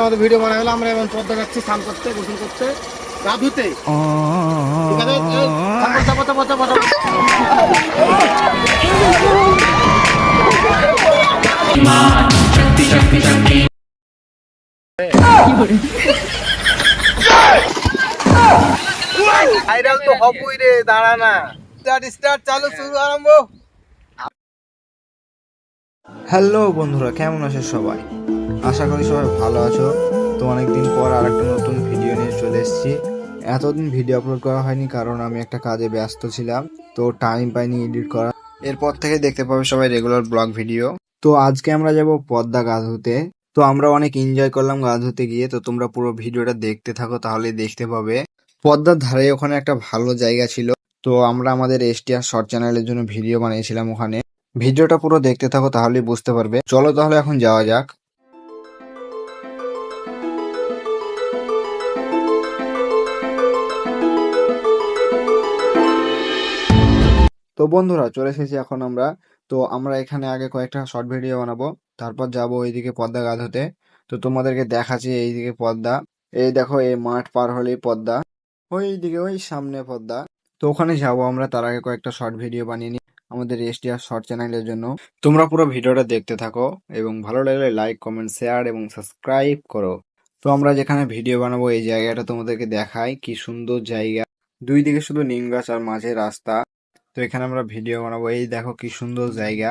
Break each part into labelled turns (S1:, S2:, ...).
S1: আমাদের ভিডিও বানা হলো, আমরা এখন পদ্মা যাচ্ছি স্নান করতে, গোসল করতে গা ধুতে ঠিক। ভাইরাল তো হবই রে, দাঁড়া না। স্টার্ট স্টার্ট চালু শুরু, আরম্ভ।
S2: হ্যালো বন্ধুরা, কেমন আছো সবাই? আশা করি সবাই ভালো আছো। তো অনেকদিন পর আর একটা নতুন ভিডিও নিয়ে চলে এসেছি। এতদিন ভিডিও আপলোড করা হয়নি কারণ আমি একটা কাজে ব্যস্ত ছিলাম, তো টাইম পাইনি এডিট করা। এরপর থেকে দেখতে পাবে সবাই রেগুলার ব্লগ ভিডিও তো আজকে আমরা যাব পদ্মা গা ধুতে তো আমরা অনেক এনজয় করলাম গা ধুতে গিয়ে, তো তোমরা পুরো ভিডিওটা দেখতে থাকো তাহলে দেখতে পাবে। পদ্মার ধারে ওখানে একটা ভালো জায়গা ছিল। তো আমরা আমাদের এসটিআর শর্ট চ্যানেলের জন্য ভিডিও বানিয়েছিলাম ওখানে। ভিডিওটা পুরো দেখতে থাকো, তাহলেই বুঝতে পারবে। চলো তাহলে এখন যাওয়া যাক। তো বন্ধুরা, চলে এসেছি এখন আমরা। তো আমরা এখানে আগে কয়েকটা শর্ট ভিডিও বানাবো। তারপর যাব ওইদিকে পদ্মা গাছ হতে। তো তোমাদেরকে দেখাচ্ছি এইদিকে পদ্মা। এই দেখো, এই মাঠ পার হলেই পদ্মা। ওইদিকে, ওই সামনে পদ্মা। তো ওখানে যাব আমরা, তার আগে কয়েকটা শর্ট ভিডিও বানিয়ে আমাদের এসডিআর শর্ট চ্যানেলের জন্য। তোমরা পুরো ভিডিওটা দেখতে থাকো এবং ভালো লাগলে লাইক কমেন্ট শেয়ার এবং সাবস্ক্রাইব করো। তো আমরা যেখানে ভিডিও বানাবো, এই জায়গাটা তোমাদেরকে দেখাই। কি সুন্দর জায়গা। দুই দিকে শুধু নিম গাছ আর মাঝে রাস্তা। তো এখানে আমরা ভিডিও বানাবো। এই দেখো কি সুন্দর জায়গা।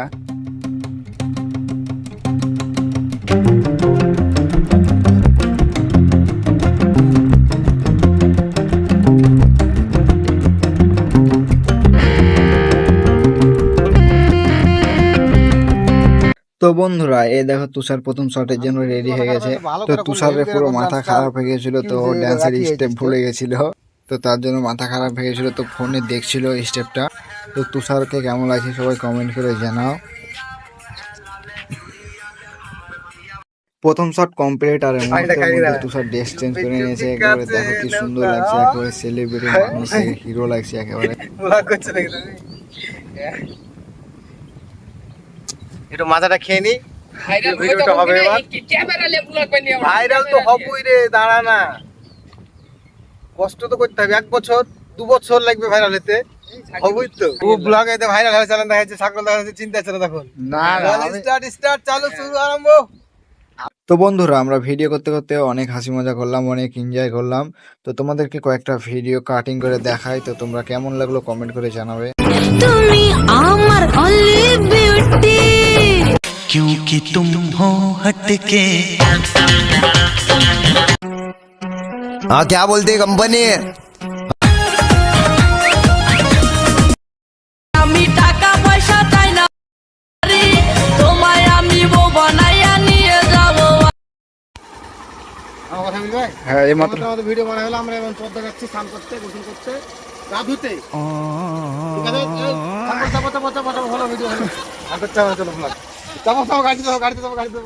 S2: তো বন্ধুরা এই দেখো তুষার প্রথম শটের জন্য রেডি হয়ে গেছে। তো তুষারের পুরো মাথা খারাপ হয়ে গেছিল তো ড্যান্সের স্টেপ ভুলে গেছিল। তো তার জন্য মাথা খারাপ হয়ে গেছিল তো ফোনে দেখছিল স্টেপটা তো তুষারকে কেমন লাগছে সবাই কমেন্ট করে জানাও। প্রথম শট কমপ্লিট আর। তুষার ড্রেস চেঞ্জ করে নিয়েছে একেবারে দেখো কি সুন্দর লাগছে একেবারে সেলিব্রিটি মানুষ হিরো লাগছে একেবারে
S1: ব্লগ করছে নাকি তুমি একটু মাথাটা খেয়ে নি। ভিডিওটা হবে ভাইরাল তো হবই রে দাঁড়া না। কষ্ট তো করতে হবে এক বছর দু বছর লাগবে ভাইরাল হতে হবই তো। ও ব্লগ এতে ভাইরাল হয়ে চালান দেখা যাচ্ছে সাকল চিন্তা ছিল তখন।
S2: না
S1: স্টার্ট স্টার্ট চালু শুরু আরম্ভ।
S2: তো বন্ধুরা আমরা ভিডিও করতে করতে অনেক হাসি মজা করলাম অনেক এনজয় করলাম। তো তোমাদেরকে কয়েকটা ভিডিও কাটিং করে দেখাই তো তোমরা কেমন লাগল কমেন্ট করে জানাবে।
S3: তুমি আমার
S4: क्योंकि तुम हो हटके।
S5: हाँ क्या बोलते कंपनी
S2: হ্যাঁ এই মাত্র।
S1: আমরা স্নান করতে গোসল করতে গা ধুতে ভালো ভিডিও আর করতে চলো। চাপো চাপো গাড়িতে যাব গাড়িতে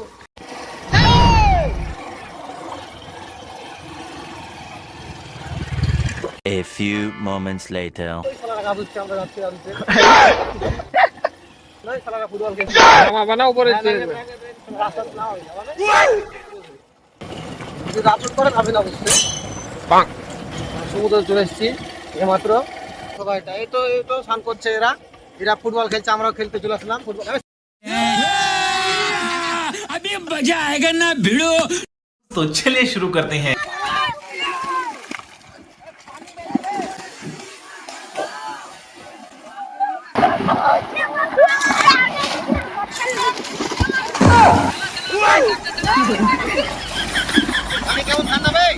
S4: A few moments later.
S1: সমুদ্রে চলে এসছি এমাত্র এই তো এই তো স্নান করছে এরা। এরা ফুটবল খেলছে আমরাও খেলতে চলে আসলাম। ফুটবল
S6: तो चलिए शुरू करते हैं
S1: আমি কেমন ঠান্ডা ভাই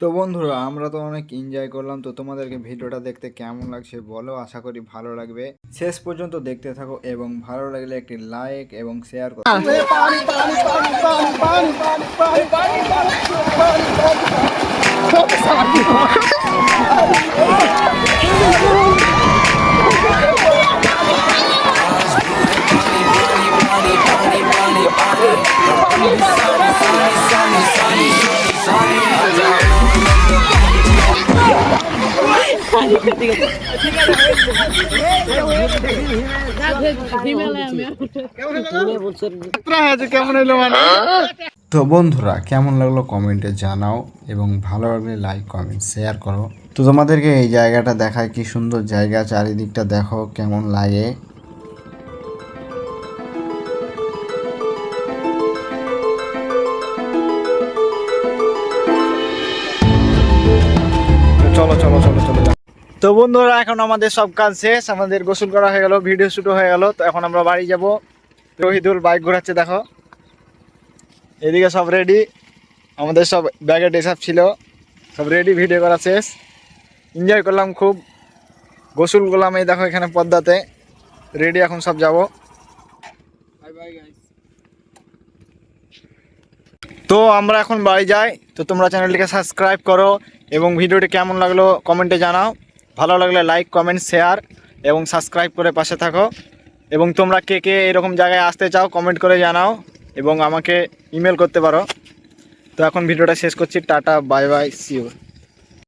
S2: তো বন্ধুরা, আমরা তো অনেক এনজয় করলাম। তো তোমাদেরকে ভিডিওটা দেখতে কেমন লাগছে বলো, আশা করি ভালো লাগবে। শেষ পর্যন্ত দেখতে থাকো এবং ভালো লাগলে একটি লাইক এবং শেয়ার করো।
S7: তো বন্ধুরা, কেমন লাগল কমেন্টে জানাও এবং ভালো লাগলে লাইক কমেন্ট শেয়ার করো তো তোমাদেরকে এই জায়গাটা দেখায় কি সুন্দর জায়গা, চারিদিকটা দেখো কেমন লাগে
S2: চলো চলো চলো। তো বন্ধুরা এখন আমাদের সব কাজ শেষ। আমাদের গোসল করা হয়ে গেল ভিডিও শুট হয়ে গেল। তো এখন আমরা বাড়ি যাব। রহিদুল বাইক ঘোরাচ্ছে দেখো। এদিকে সব রেডি আমাদের সব ব্যাগে ডেসাপ ছিল। সব রেডি ভিডিও করা শেষ। এনজয় করলাম খুব। গোসল করলাম এই দেখো এখানে পদ্মাতে। রেডি এখন সব যাব। তো আমরা এখন বাড়ি যাই। তো তোমরা চ্যানেলটিকে সাবস্ক্রাইব করো এবং ভিডিওটি কেমন লাগল কমেন্টে জানাও। ভালো লাগলে লাইক কমেন্ট শেয়ার এবং সাবস্ক্রাইব করে পাশে থাকো। এবং তোমরা কে কে এরকম জায়গায় আসতে চাও কমেন্ট করে জানাও এবং আমাকে ইমেল করতে পারো। তো এখন ভিডিওটা শেষ করছি, টাটা বাই বাই সিওর